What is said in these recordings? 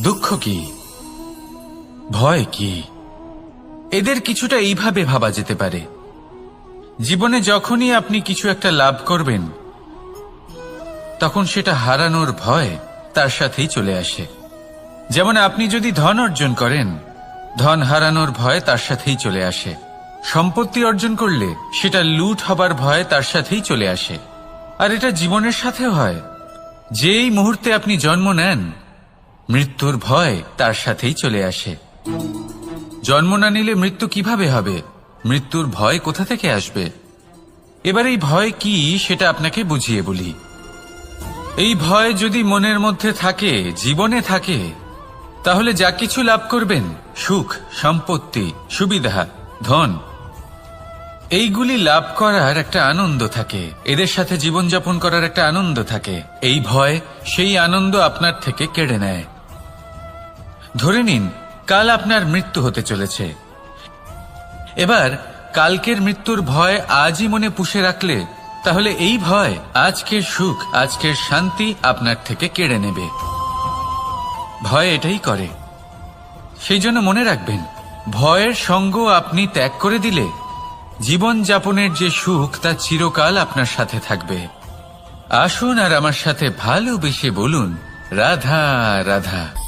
দুঃখ কি? ভয় কি? এদের কিছুটা এইভাবে ভাবা যেতে পারে। জীবনে যখনই আপনি কিছু একটা লাভ করবেন, তখন সেটা হারানোর ভয় তার সাথেই চলে আসে। যেমন আপনি যদি ধন অর্জন করেন, ধন হারানোর ভয় তার সাথেই চলে আসে। সম্পত্তি অর্জন করলে সেটা লুট হবার ভয় তার সাথেই চলে আসে। আর এটা জীবনের সাথে হয়। যেই মুহূর্তে আপনি জন্ম নেন মৃত্যুর ভয় তার সাথেই চলে আসে। জন্ম না নিলে মৃত্যু কীভাবে হবে? মৃত্যুর ভয় কোথা থেকে আসবে? এবার এই ভয় কি সেটা আপনাকে বুঝিয়ে বলি। এই ভয় যদি মনের মধ্যে থাকে, জীবনে থাকে, তাহলে যা কিছু লাভ করবেন, সুখ, সম্পত্তি, সুবিধা, ধন, এইগুলি লাভ করার একটা আনন্দ থাকে, এদের সাথে জীবনযাপন করার একটা আনন্দ থাকে। এই ভয় সেই আনন্দ আপনার থেকে কেড়ে নেয়। ধরে নিন, কাল আপনার মৃত্যু হতে চলেছে। এবার, কালকের মৃত্যুর ভয় আজই মনে পুষে রাখলে, তাহলে এই ভয় আজকের সুখ, আজকের শান্তি আপনার থেকে কেড়ে নেবে। ভয় এটাই করে। সেই জন্য মনে রাখবেন, ভয়ের সঙ্গ আপনি ত্যাগ করে দিলে জীবন যাপনের যে সুখ, তা চিরকাল আপনার সাথে থাকবে। আসুন আর আমার সাথে ভালোবেসে বলুন, রাধা রাধা।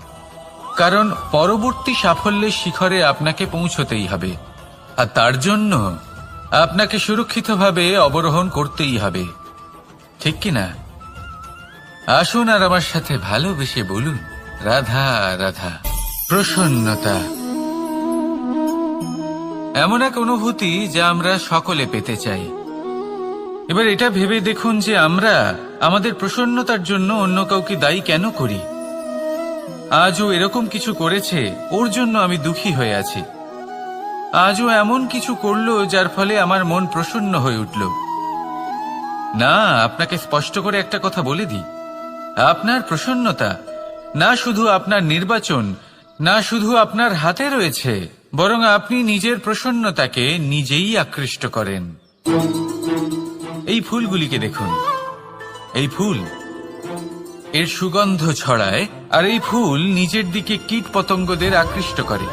কারণ পরবর্তী সাফল্যের শিখরে আপনাকে পৌঁছতেই হবে। আর তার জন্য আপনাকে সুরক্ষিতভাবে অবরোহণ করতেই হবে। ঠিক কি না? আসুন আর আমার সাথে ভালোবেসে বলুন, রাধা রাধা, প্রসন্নতা। এমন এক অনুভূতি যা আমরা সকলে পেতে চাই। এবার এটা ভেবে দেখুন যে আমরা আমাদের প্রসন্নতার জন্য অন্য কাউকে দায়ী কেন করি? আজও এরকম কিছু করেছে, ওর জন্য আমি দুঃখী হয়ে আছি। আজও এমন কিছু করল যার ফলে আমার মন প্রসন্ন হয়ে উঠল। না, আপনাকে স্পষ্ট করে একটা কথা বলে দিই। আপনার প্রসন্নতা, না শুধু আপনার নির্বাচন, না শুধু আপনার হাতে রয়েছে, বরং আপনি নিজের প্রসন্নতাকে নিজেই আকৃষ্ট করেন। এই ফুলগুলিকে দেখুন। এই ফুল, এর সুগন্ধ ছড়ায় আর এই ফুল নিজের দিকে কীট পতঙ্গদের আকৃষ্ট করে।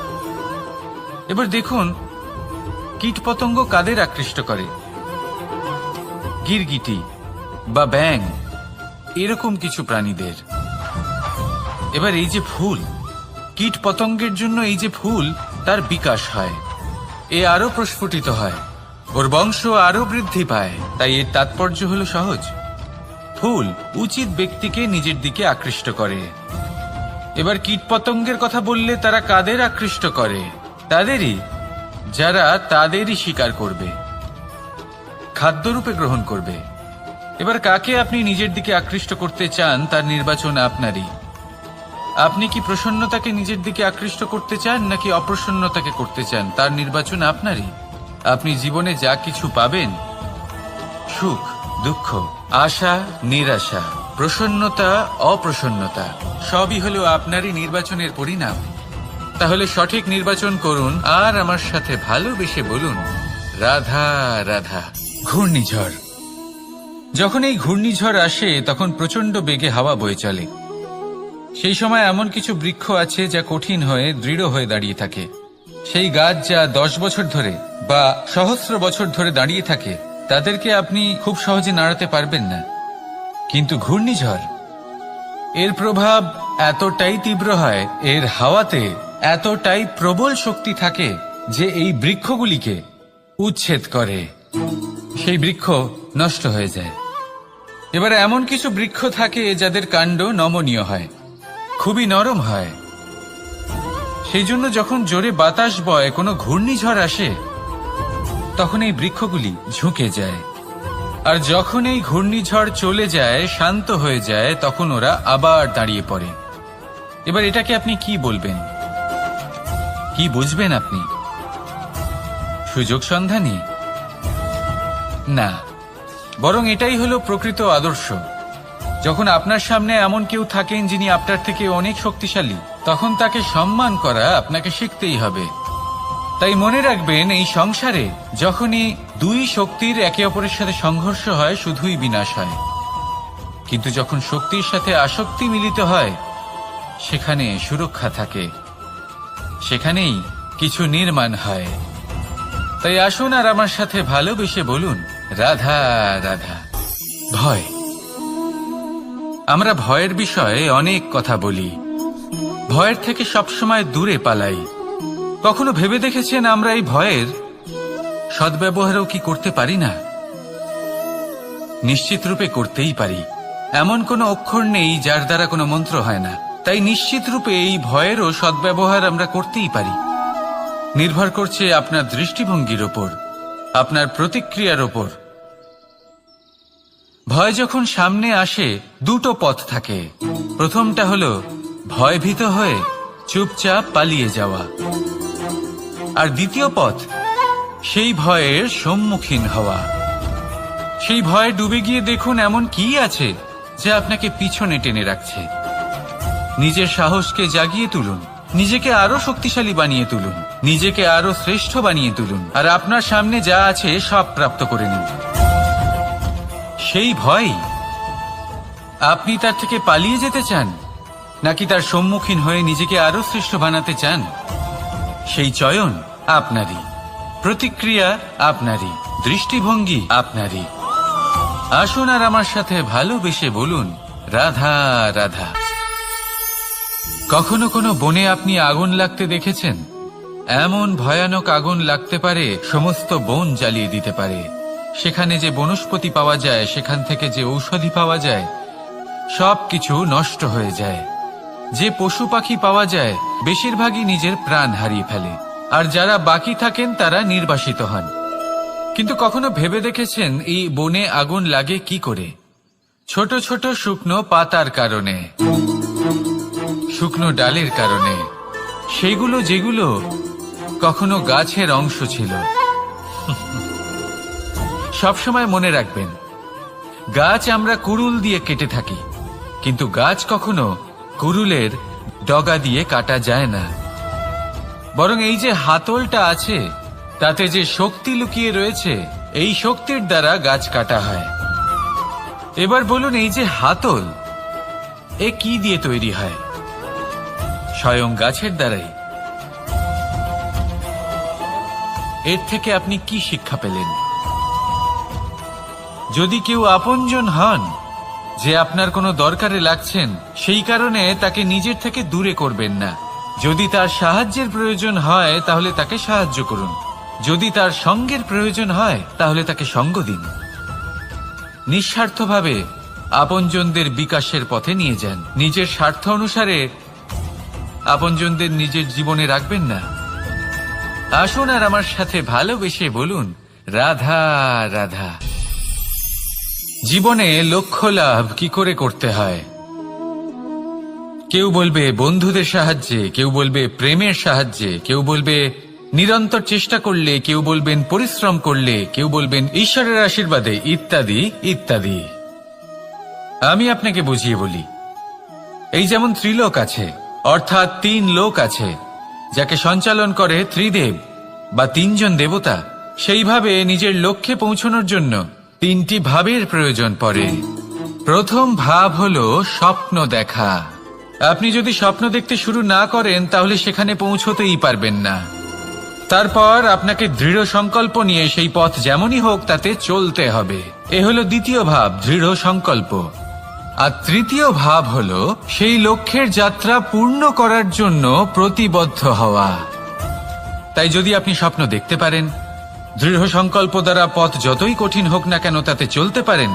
এবার দেখুন, কীট পতঙ্গ কাদের আকৃষ্ট করে? গিরগিটি বা ব্যাং এরকম কিছু প্রাণীদের। এবার এই যে ফুল, কীট পতঙ্গের জন্য এই যে ফুল, তার বিকাশ হয়। এ আরও প্রস্ফুটিত হয়, ওর বংশ আরও বৃদ্ধি পায়, তাই এর তাৎপর্য হলো সহজ। ফুল উচিত ব্যক্তিকে নিজের দিকে আকৃষ্ট করে। এবার কীটপতঙ্গের কথা বললে তারা কাদের আকৃষ্ট করে? তাদেরই। যারা তাদেরই শিকার করবে। খাদ্যরূপে গ্রহণ করবে। এবার কাকে আপনি নিজের দিকে আকৃষ্ট করতে চান, তার নির্বাচন আপনারই। আপনি কি প্রসন্নতাকে নিজের দিকে আকৃষ্ট করতে চান, নাকি অপ্রসন্নতাকে করতে চান, তার নির্বাচন আপনারই। আপনি জীবনে যা কিছু পাবেন, সুখ, দুঃখ, আশা, নিরাশা। প্রসন্নতা, অপ্রসন্নতা, সবই হলো আপনারই নির্বাচনের পরিণাম। তাহলে সঠিক নির্বাচন করুন আর আমার সাথে ভালোবেসে বলুন, রাধা রাধা, ঘূর্ণিঝড়। যখন এই ঘূর্ণিঝড় আসে, তখন প্রচণ্ড বেগে হাওয়া বয়ে চলে। সেই সময় এমন কিছু বৃক্ষ আছে যা কঠিন হয়ে, দৃঢ় হয়ে দাঁড়িয়ে থাকে। সেই গাছ যা দশ বছর ধরে বা সহস্র বছর ধরে দাঁড়িয়ে থাকে, তাদেরকে আপনি খুব সহজে নাড়াতে পারবেন না। কিন্তু ঘূর্ণিঝড়, এর প্রভাব এতটাই তীব্র হয়, এর হাওয়াতে এতটাই প্রবল শক্তি থাকে যে এই বৃক্ষগুলিকে উচ্ছেদ করে। সেই বৃক্ষ নষ্ট হয়ে যায়। এবার এমন কিছু বৃক্ষ থাকে যাদের কাণ্ড নমনীয় হয়, খুবই নরম হয়। সেই জন্য যখন জোরে বাতাস বয় কোনো ঘূর্ণিঝড় আসে, তখন এই বৃক্ষগুলি ঝুঁকে যায়। আর যখন এই ঘূর্ণিঝড় চলে যায়, শান্ত হয়ে যায়, তখন ওরা আবার দাঁড়িয়ে পড়ে। এবার এটাকে আপনি কি বলবেন? কি বুঝবেন আপনি? সুযোগ সন্ধানী? না। বরং এটাই হলো প্রকৃত আদর্শ। যখন আপনার সামনে এমন কেউ থাকেন যিনি আপনার থেকে অনেক শক্তিশালী, তখন তাকে সম্মান করা আপনাকে শিখতেই হবে। তাই মনে রাখবেন, এই সংসারে যখনই দুই শক্তির একে অপরের সাথে সংঘর্ষ হয়, শুধুই বিনাশ হয়। কিন্তু যখন শক্তির সাথে আসক্তি মিলিত হয়, সেখানে সুরক্ষা থাকে। সেখানেই কিছু নির্মাণ হয়। তাই আসুন আর আমার সাথে ভালোবেসে বলুন, রাধা রাধা। ভয়। আমরা ভয়ের বিষয়ে অনেক কথা বলি। ভয়ের থেকে সবসময় দূরে পালাই। কখনো ভেবে দেখেছেন আমরা এই ভয়ের? সদ্ব্যবহারও কি করতে পারি না? নিশ্চিত রূপে করতেই পারি। এমন কোনো অক্ষর নেই যার দ্বারা কোনো মন্ত্র হয় না। তাই নিশ্চিত রূপে এই ভয়েরও সদ্ব্যবহার আমরা করতেই পারি। নির্ভর করছে আপনার দৃষ্টিভঙ্গির ওপর, আপনার প্রতিক্রিয়ার ওপর। ভয় যখন সামনে আসে, দুটো পথ থাকে। প্রথমটা হলো ভয়ভীত হয়ে চুপচাপ পালিয়ে যাওয়া। আর দ্বিতীয় পথ সেই ভয়ের সম্মুখীন হওয়া। সেই ভয়ে ডুবে গিয়ে দেখুন এমন কি আছে যে আপনাকে পিছনে টেনে রাখছে। নিজের সাহসকে জাগিয়ে তুলুন, নিজেকে আরও শক্তিশালী বানিয়ে তুলুন, নিজেকে আরও শ্রেষ্ঠ বানিয়ে তুলুন, আর আপনার সামনে যা আছে সব প্রাপ্ত করে নিন। সেই ভয়, আপনি তার থেকে পালিয়ে যেতে চান, নাকি তার সম্মুখীন হয়ে নিজেকে আরও শ্রেষ্ঠ বানাতে চান? সেই চয়ন আপনারই। প্রতিক্রিয়া আপনারই, দৃষ্টিভঙ্গি আপনারই। আসুন আর আমার সাথে ভালোবেসে বলুন, রাধা রাধা। কখনো কোনো বনে আপনি আগুন লাগতে দেখেছেন? এমন ভয়ানক আগুন লাগতে পারে, সমস্ত বন জ্বালিয়ে দিতে পারে। সেখানে যে বনস্পতি পাওয়া যায়, সেখান থেকে যে ঔষধি পাওয়া যায় সব কিছু নষ্ট হয়ে যায়। যে পশু পাখি পাওয়া যায়, বেশিরভাগই নিজের প্রাণ হারিয়ে ফেলে। আর যারা বাকি থাকেন, তারা নির্বাসিত হন। কিন্তু কখনো ভেবে দেখেছেন এই বনে আগুন লাগে কি করে? ছোট ছোট শুকনো পাতার কারণে, শুকনো ডালের কারণে, সেগুলো যেগুলো কখনো গাছের অংশ ছিল। সবসময় মনে রাখবেন, গাছ আমরা কুড়ুল দিয়ে কেটে থাকি, কিন্তু গাছ কখনো কুড়ুলের ডগা দিয়ে কাটা যায় না। বরং এই যে হাতলটা আছে, তাতে যে শক্তি লুকিয়ে রয়েছে, এই শক্তির দ্বারা গাছ কাটা হয়। এবার বলুন, এই যে হাতল, এ কি দিয়ে তৈরি হয়? স্বয়ং গাছের দ্বারাই। এর থেকে আপনি কি শিক্ষা পেলেন? যদি কেউ আপনজন হন, যে আপনার কোনো দরকারে লাগছেন, সেই কারণে তাকে নিজের থেকে দূরে করবেন না। যদি তার সাহায্যের প্রয়োজন হয়, তাহলে তাকে সাহায্য করুন। যদি তার সঙ্গের প্রয়োজন হয়, তাহলে তাকে সঙ্গ দিন। নিঃস্বার্থভাবে আপনজনদের বিকাশের পথে নিয়ে যান। নিজের স্বার্থ অনুসারে আপনজনদের নিজের জীবনে রাখবেন না। আসুন আর আমার সাথে ভালোবেসে বলুন, রাধা রাধা। জীবনে লক্ষ্য লাভ কি করে করতে হয়? কেউ বলবে বন্ধুদের সাহায্যে, কেউ বলবে প্রেমের সাহায্যে, কেউ বলবে নিরন্তর চেষ্টা করলে, কেউ বলবেন পরিশ্রম করলে, কেউ বলবেন ঈশ্বরের আশীর্বাদে, ইত্যাদি ইত্যাদি। আমি আপনাকে বুঝিয়ে বলি, এই যেমন ত্রিলোক আছে, অর্থাৎ তিন লোক আছে, যাকে সঞ্চালন করে ত্রিদেব বা তিনজন দেবতা, সেইভাবে নিজের লক্ষ্যে পৌঁছানোর জন্য তিনটি ভাবের প্রয়োজন পড়ে। প্রথম ভাব হলো স্বপ্ন দেখা। আপনি যদি স্বপ্ন দেখতে শুরু না করেন, তাহলে সেখানে পৌঁছতেই পারবেন না। তারপর আপনাকে দৃঢ় সংকল্প নিয়ে সেই পথ যেমনই হোক, তাতে চলতে হবে। এ হলো দ্বিতীয় ভাব, দৃঢ় সংকল্প। আর তৃতীয় ভাব হল, সেই লক্ষ্যের যাত্রা পূর্ণ করার জন্য প্রতিবদ্ধ হওয়া। তাই যদি আপনি স্বপ্ন দেখতে পারেন, দৃঢ় সংকল্প দ্বারা পথ যতই কঠিন হোক না কেন, তাতে চলতে পারেন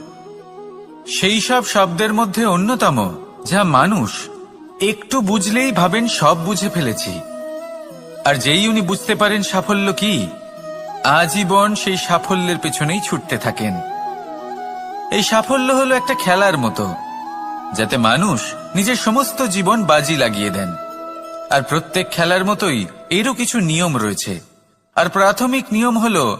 সেই সব শব্দের মধ্যে অন্যতম, যা মানুষ একটু বুঝলেই ভাবেন সব বুঝে ফেলেছি। আর যেই উনি বুঝতে পারেন সাফল্য কি, আজীবন সেই সাফল্যের পেছনেই ছুটতে থাকেন। এই সাফল্য হলো একটা খেলার মতো, যাতে মানুষ নিজের সমস্ত জীবন বাজি লাগিয়ে দেন। আর প্রত্যেক খেলার মতোই এরও কিছু নিয়ম রয়েছে। আর প্রাথমিক নিয়ম হলো,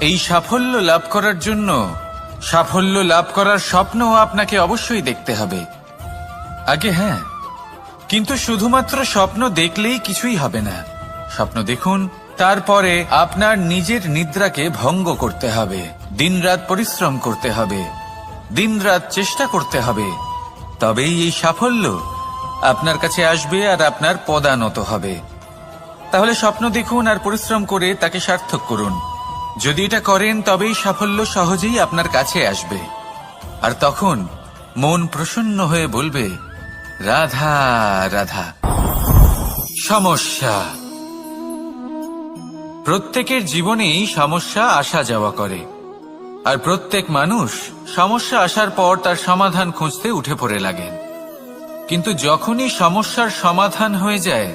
এই সাফল্য লাভ করার জন্য সাফল্য লাভ করার স্বপ্ন আপনাকে অবশ্যই দেখতে হবে। আগে হ্যাঁ কিন্তু শুধুমাত্র স্বপ্ন দেখলেই কিছুই হবে না। স্বপ্ন দেখুন, তারপরে আপনার নিজের নিদ্রাকে ভঙ্গ করতে হবে। দিনরাত পরিশ্রম করতে হবে। দিনরাত চেষ্টা করতে হবে। তবেই এই সাফল্য আপনার কাছে আসবে আর আপনার পদানত হবে। তাহলে স্বপ্ন দেখুন আর পরিশ্রম করে তাকে সার্থক করুন। যদি এটা করেন, তবেই সাফল্য সহজেই আপনার কাছে আসবে। আর তখন মন প্রসন্ন হয়ে বলবে, রাধা রাধা। সমস্যা। প্রত্যেকের জীবনেই সমস্যা আসা যাওয়া করে। আর প্রত্যেক মানুষ সমস্যা আসার পর তার সমাধান খুঁজতে উঠে পড়ে লাগেন। কিন্তু যখনই সমস্যার সমাধান হয়ে যায়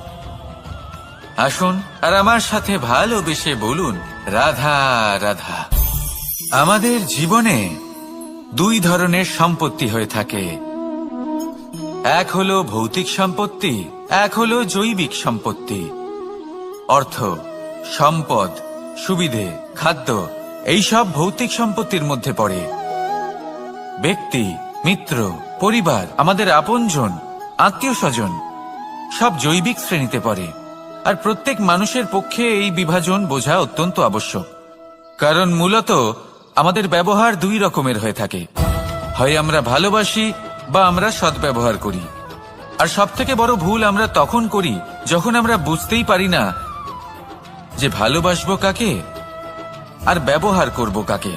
আসুন আর আমার সাথে ভালোবেসে বলুন, রাধা রাধা। আমাদের জীবনে দুই ধরনের সম্পত্তি হয়ে থাকে। এক হলো ভৌতিক সম্পত্তি, এক হলো জৈবিক সম্পত্তি। অর্থ, সম্পদ, সুবিধে, খাদ্য এইসব ভৌতিক সম্পত্তির মধ্যে পড়ে। ব্যক্তি, মিত্র, পরিবার, আমাদের আপনজন আত্মীয় স্বজন সব জৈবিক শ্রেণীতে পড়ে। আর প্রত্যেক মানুষের পক্ষে এই বিভাজন বোঝা অত্যন্ত আবশ্যক। কারণ মূলত আমাদের ব্যবহার দুই রকমের হয়ে থাকে। হয় আমরা ভালোবাসি বা আমরা সদ্ব্যবহার করি। আর সব থেকে বড় ভুল আমরা তখন করি যখন আমরা বুঝতেই পারি না যে ভালোবাসবো কাকে আর ব্যবহার করব কাকে।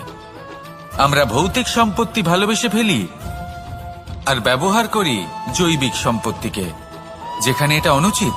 আমরা ভৌতিক সম্পত্তি ভালোবেসে ফেলি আর ব্যবহার করি জৈবিক সম্পত্তিকে, যেখানে এটা অনুচিত।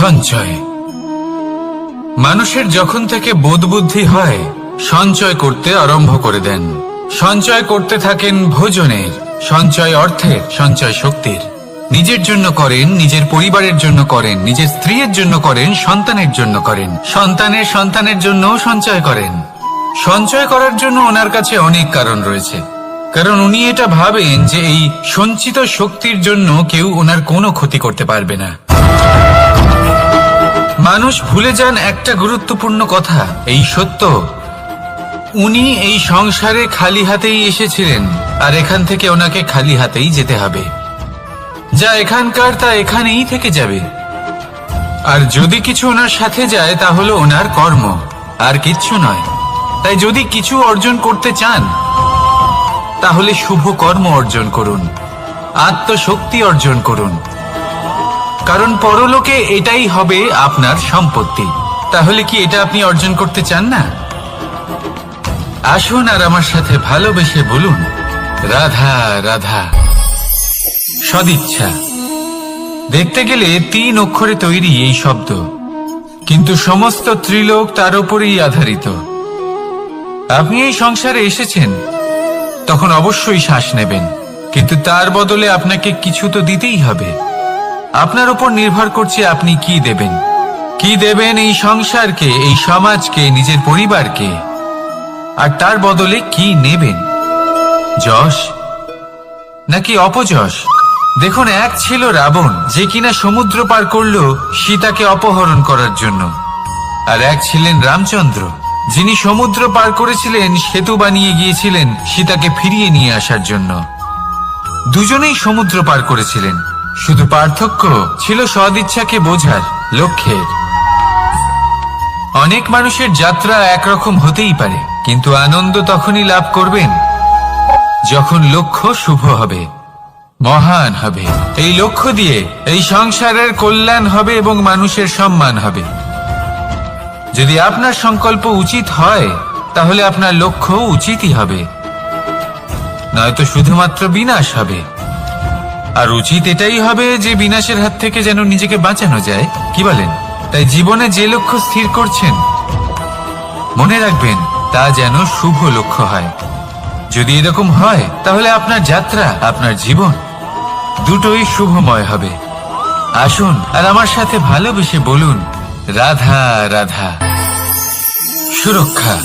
সঞ্চয়। মানুষের যখন থেকে বোধ বুদ্ধি হয়, সঞ্চয় করতে আরম্ভ করে দেন। সঞ্চয় করতে থাকেন ভোজনের, সঞ্চয় অর্থের, সঞ্চয় শক্তির। নিজের জন্য করেন, নিজের পরিবারের জন্য করেন, নিজের স্ত্রীর জন্য করেন, সন্তানের জন্য করেন। সন্তানের সন্তানের জন্য সঞ্চয় করেন। সঞ্চয় করার জন্য ওনার কাছে অনেক কারণ রয়েছে। কারণ উনি এটা ভাবেন যে এই সঞ্চিত শক্তির জন্য কেউ ওনার কোনো ক্ষতি করতে পারবে না। মানুষ ভুলে যান একটা গুরুত্বপূর্ণ কথা। এই সত্য। উনি এই সংসারে খালি হাতেই এসেছিলেন, আর এখান থেকে ওনাকে খালি হাতেই যেতে হবে। যা এখানকার, তা এখানেই থেকে যাবে। আর যদি কিছু ওনার সাথে যায়, তা হলো ওনার কর্ম, আর কিচ্ছু নয়। তাই যদি কিছু অর্জন করতে চান, তাহলে শুভ কর্ম অর্জন করুন, আত্মশক্তি অর্জন করুন। কারণ পরলোকে এটাই হবে আপনার সম্পত্তি। তাহলে কি এটা আপনি অর্জন করতে চান না? আসুন আর আমার সাথে ভালোবেসে বলুন, রাধা রাধা। সদিচ্ছা। দেখতে গেলে তিন অক্ষরে তৈরি এই শব্দ, কিন্তু সমস্ত ত্রিলোক তার উপরেই আধারিত। আপনি এই সংসারে এসেছেন, তখন অবশ্যই শ্বাস নেবেন, কিন্তু তার বদলে আপনাকে কিছু তো দিতেই হবে। আপনার উপর নির্ভর করছে আপনি কি দেবেন। কি দেবেন এই সংসারকে, এই সমাজকে, নিজের পরিবারকে? আর তার বদলে কি নেবেন? যশ? নাকি অপযশ? দেখুন, এক ছিল রাবণ, যে কিনা সমুদ্র পার করল সীতাকে অপহরণ করার জন্য। আর এক ছিলেন রামচন্দ্র, যিনি সমুদ্র পার করেছিলেন, সেতু বানিয়ে গিয়েছিলেন সীতাকে ফিরিয়ে নিয়ে আসার জন্য। দুজনেই সমুদ্র পার করেছিলেন। শুধু পার্থক্য ছিল সদিচ্ছাকে বোঝার, লক্ষ্যের। অনেক মানুষের যাত্রা একরকম হতেই পারে, কিন্তু আনন্দ তখনই লাভ করবেন যখন লক্ষ্য শুভ হবে, মহান হবে। এই লক্ষ্য দিয়ে এই সংসারের কল্যাণ হবে এবং মানুষের সম্মান হবে। যদি আপনার সংকল্প উচিত হয়, তাহলে আপনার লক্ষ্য উচিতই হবে। নয়তো শুধুমাত্র বিনাশ হবে। আর উচিত এটাই হবে যে বিনাশের হাত থেকে যেন নিজেকে বাঁচানো যায়। কি বলেন? তাই জীবনে যে লক্ষ্য স্থির করছেন, মনে রাখবেন, তা যেন শুভ লক্ষ্য হয়। যদি এরকম হয়, তাহলে আপনার যাত্রা, আপনার জীবন দুটোই শুভময় হবে। আসুন আর আমার সাথে ভালোবেসে বলুন, রাধা রাধা। সুরক্ষা।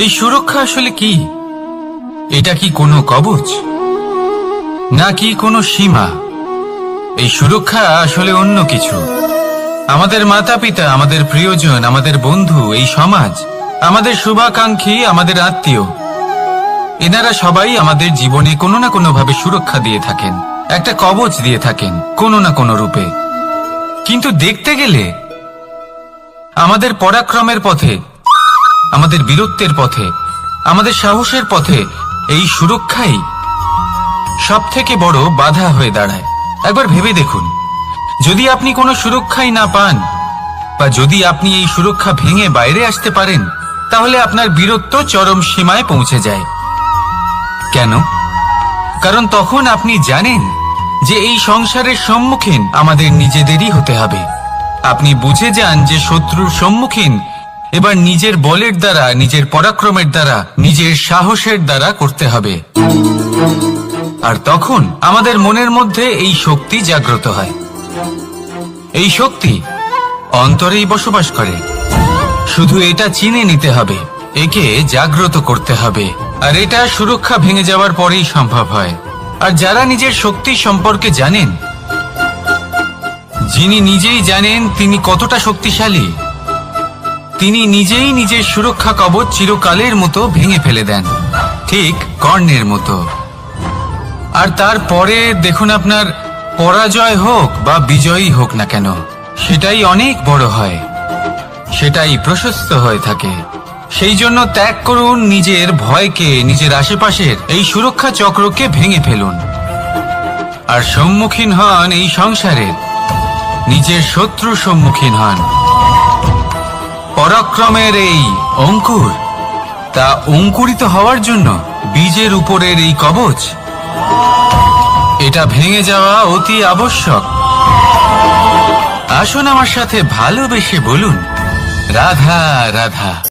এই সুরক্ষা আসলে কি? এটা কি কোনো কবচ? নাকি কোনো সীমা? এই সুরক্ষা আসলে অন্য কিছু। আমাদের মাতা পিতা আমাদের প্রিয়জন, আমাদের বন্ধু, এই সমাজ, আমাদের শুভাকাঙ্ক্ষী, আমাদের আত্মীয়, এনারা সবাই আমাদের জীবনে কোনো না কোনো ভাবে সুরক্ষা দিয়ে থাকেন, একটা কবচ দিয়ে থাকেন, কোনো না কোনো রূপে। কিন্তু দেখতে গেলে, আমাদের পরাক্রমের পথে, আমাদের বীরত্বের পথে, আমাদের সাহসের পথে, এই সুরক্ষাই সব থেকে বড় বাধা হয়ে দাঁড়ায়। একবার ভেবে দেখুন। যদি আপনি কোনো সুরক্ষাই না পান, বা যদি আপনি এই সুরক্ষা ভেঙে বাইরে আসতে পারেন, তাহলে আপনার বীরত্ব চরম সীমায় পৌঁছে যায়। কেন? কারণ তখন আপনি জানেন যে এই সংসারের সম্মুখীন আমাদের নিজেদেরই হতে হবে। আপনি বুঝে যান যে শত্রুর সম্মুখীন এবার নিজের বলের দ্বারা, নিজের পরাক্রমের দ্বারা, নিজের সাহসের দ্বারা করতে হবে। আর তখন আমাদের মনের মধ্যে এই শক্তি জাগ্রত হয়। এই শক্তি অন্তরেই বসবাস করে। শুধু এটা চিনে নিতে হবে, একে জাগ্রত করতে হবে। আর এটা সুরক্ষা ভেঙে যাওয়ার পরেই সম্ভব হয়। আর যারা নিজের শক্তি সম্পর্কে জানেন, যিনি নিজেই জানেন তিনি কতটা শক্তিশালী, তিনি নিজেই নিজের সুরক্ষা কবচ চিরকালের মতো ভেঙে ফেলে দেন, ঠিক কর্ণের মতো। আর তারপরে দেখুন আপনার পরাজয় হোক বা বিজয়ী হোক না কেন, সেটাই অনেক বড় হয়, সেটাই প্রশস্ত হয়ে থাকে। সেই জন্য ত্যাগ করুন নিজের ভয়কে, নিজের আশেপাশের এই সুরক্ষা চক্রকে ভেঙে ফেলুন। আর সম্মুখীন হন এই সংসারের, নিজের শত্রু সম্মুখীন হন। পরাক্রমের এই অঙ্কুর, তা অঙ্কুরিত হওয়ার জন্য বীজের উপরের এই কবচ এটা ভেঙে যাওয়া অতি আবশ্যক। আসুন আমার সাথে ভালোবেসে বলুন। রাধা রাধা।